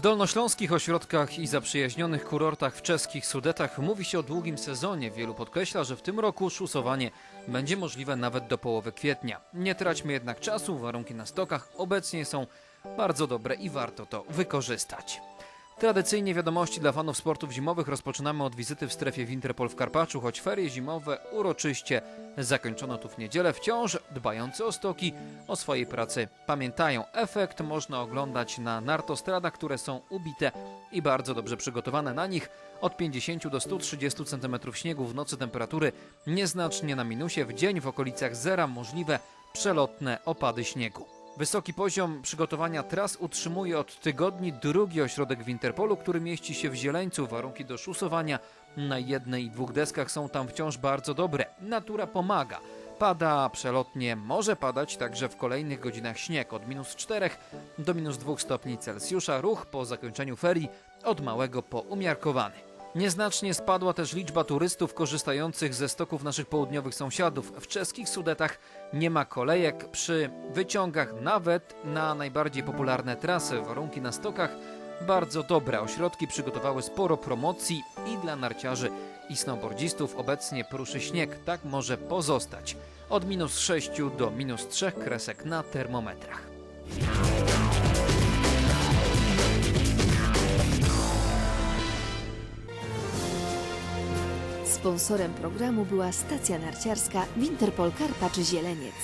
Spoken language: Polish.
dolnośląskich ośrodkach i zaprzyjaźnionych kurortach w czeskich Sudetach mówi się o długim sezonie. Wielu podkreśla, że w tym roku szusowanie będzie możliwe nawet do połowy kwietnia. Nie traćmy jednak czasu, warunki na stokach obecnie są bardzo dobre i warto to wykorzystać. Tradycyjnie wiadomości dla fanów sportów zimowych rozpoczynamy od wizyty w strefie Winterpol w Karpaczu, choć ferie zimowe uroczyście zakończono tu w niedzielę. Wciąż dbający o stoki o swojej pracy pamiętają. Efekt można oglądać na nartostradach, które są ubite i bardzo dobrze przygotowane. Na nich od 50 do 130 cm śniegu w nocy temperatury nieznacznie na minusie, w dzień w okolicach zera możliwe przelotne opady śniegu. Wysoki poziom przygotowania tras utrzymuje od tygodni drugi ośrodek Winterpolu, który mieści się w Zieleńcu. Warunki do szusowania na jednej i dwóch deskach są tam wciąż bardzo dobre. Natura pomaga. Pada przelotnie, może padać także w kolejnych godzinach śnieg od minus 4 do minus 2 stopni Celsjusza. Ruch po zakończeniu ferii od małego po umiarkowany. Nieznacznie spadła też liczba turystów korzystających ze stoków naszych południowych sąsiadów. W czeskich Sudetach nie ma kolejek przy wyciągach, nawet na najbardziej popularne trasy. Warunki na stokach bardzo dobre. Ośrodki przygotowały sporo promocji i dla narciarzy i snowboardzistów obecnie pruszy śnieg. Tak może pozostać. Od minus 6 do minus 3 kresek na termometrach. Sponsorem programu była stacja narciarska Winterpol Karpacz Zieleniec.